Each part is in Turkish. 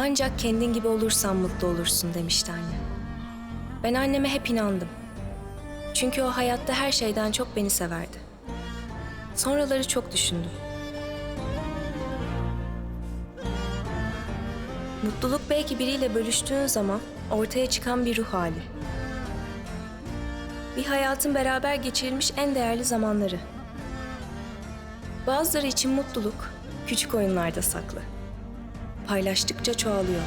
Ancak kendin gibi olursan mutlu olursun demişti anne. Ben anneme hep inandım. Çünkü o hayatta her şeyden çok beni severdi. Sonraları çok düşündüm. Mutluluk belki biriyle bölüştüğün zaman ortaya çıkan bir ruh hali. Bir hayatın beraber geçirilmiş en değerli zamanları. Bazıları için mutluluk küçük oyunlarda saklı. Paylaştıkça çoğalıyor.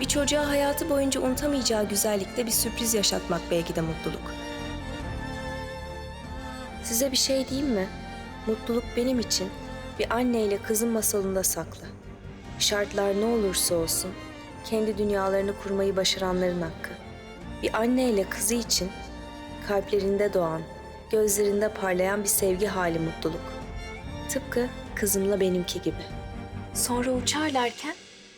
Bir çocuğa hayatı boyunca unutamayacağı güzellikte bir sürpriz yaşatmak belki de mutluluk. Size bir şey diyeyim mi? Mutluluk benim için bir anneyle kızın masalında saklı. Şartlar ne olursa olsun kendi dünyalarını kurmayı başaranların hakkı. Bir anneyle kızı için kalplerinde doğan, gözlerinde parlayan bir sevgi hali mutluluk. Tıpkı kızımla benimki gibi. Sonra uçarlarken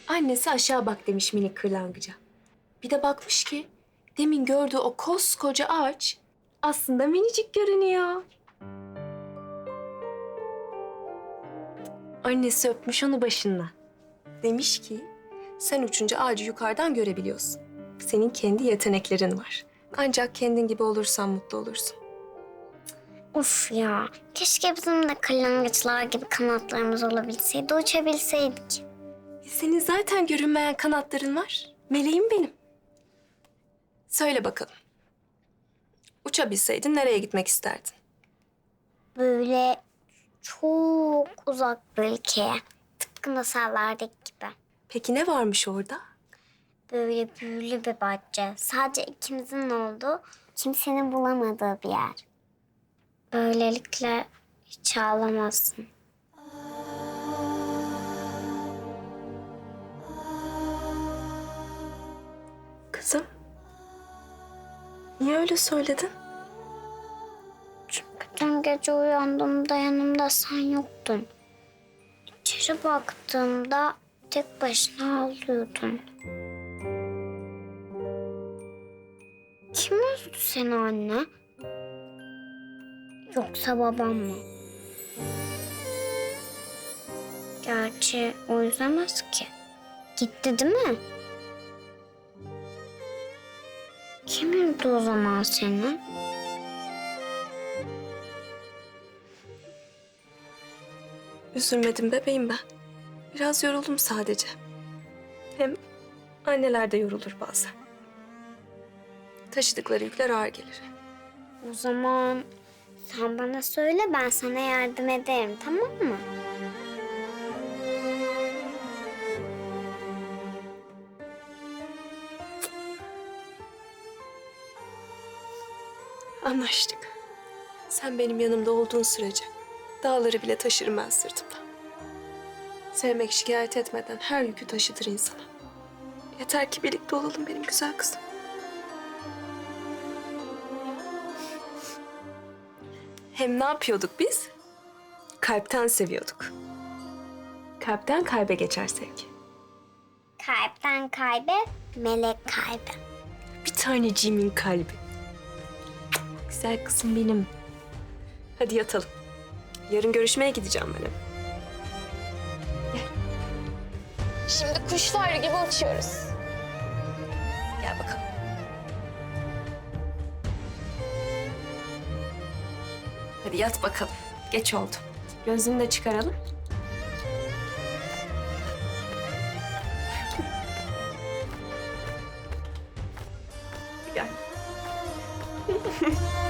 annesi aşağı bak demiş minik kırlangıca. Bir de bakmış ki demin gördüğü o koskoca ağaç aslında minicik görünüyor. Annesi öpmüş onu başından. Demiş ki sen uçunca ağacı yukarıdan görebiliyorsun. Senin kendi yeteneklerin var. Ancak kendin gibi olursan mutlu olursun. Uf ya. Keşke bizim de kırlangıçlar gibi kanatlarımız olabilseydi, uçabilseydik. Senin zaten görünmeyen kanatların var. Meleğim benim. Söyle bakalım. Uçabilseydin nereye gitmek isterdin? Böyle çok uzak bir ülkeye. Tıpkı masallardaki gibi. Peki ne varmış orada? Böyle büyülü bir bahçe. Sadece ikimizin olduğu, kimsenin bulamadığı bir yer. Böylelikle hiç ağlamazsın. Kızım. Niye öyle söyledin? Çünkü dün gece uyandığımda yanımda sen yoktun. İçeri baktığımda tek başına ağlıyordun. Kim üzdü seni anne? Yoksa babam mı? Gerçi o ki. Gitti değil mi? Kim üzdü o zaman seni? Üzülmedim bebeğim ben. Biraz yoruldum sadece. Hem anneler de yorulur bazen. Taşıdıkları yükler ağır gelir. O zaman sen bana söyle ben sana yardım ederim tamam mı? Anlaştık. Sen benim yanımda olduğun sürece dağları bile taşırım ben sırtımda. Sevmek şikayet etmeden her yükü taşıtır insana. Yeter ki birlikte olalım benim güzel kızım. Hem ne yapıyorduk biz? Kalpten seviyorduk. Kalpten kalbe geçer sevgi. Kalpten kalbe, melek kalbe. Bir taneciğimin kalbi. Güzel kızım benim. Hadi yatalım. Yarın görüşmeye gideceğim ben. Gel. Şimdi kuşlar gibi uçuyoruz. Hadi yat bakalım. Geç oldu. Gözünü de çıkaralım. Gel.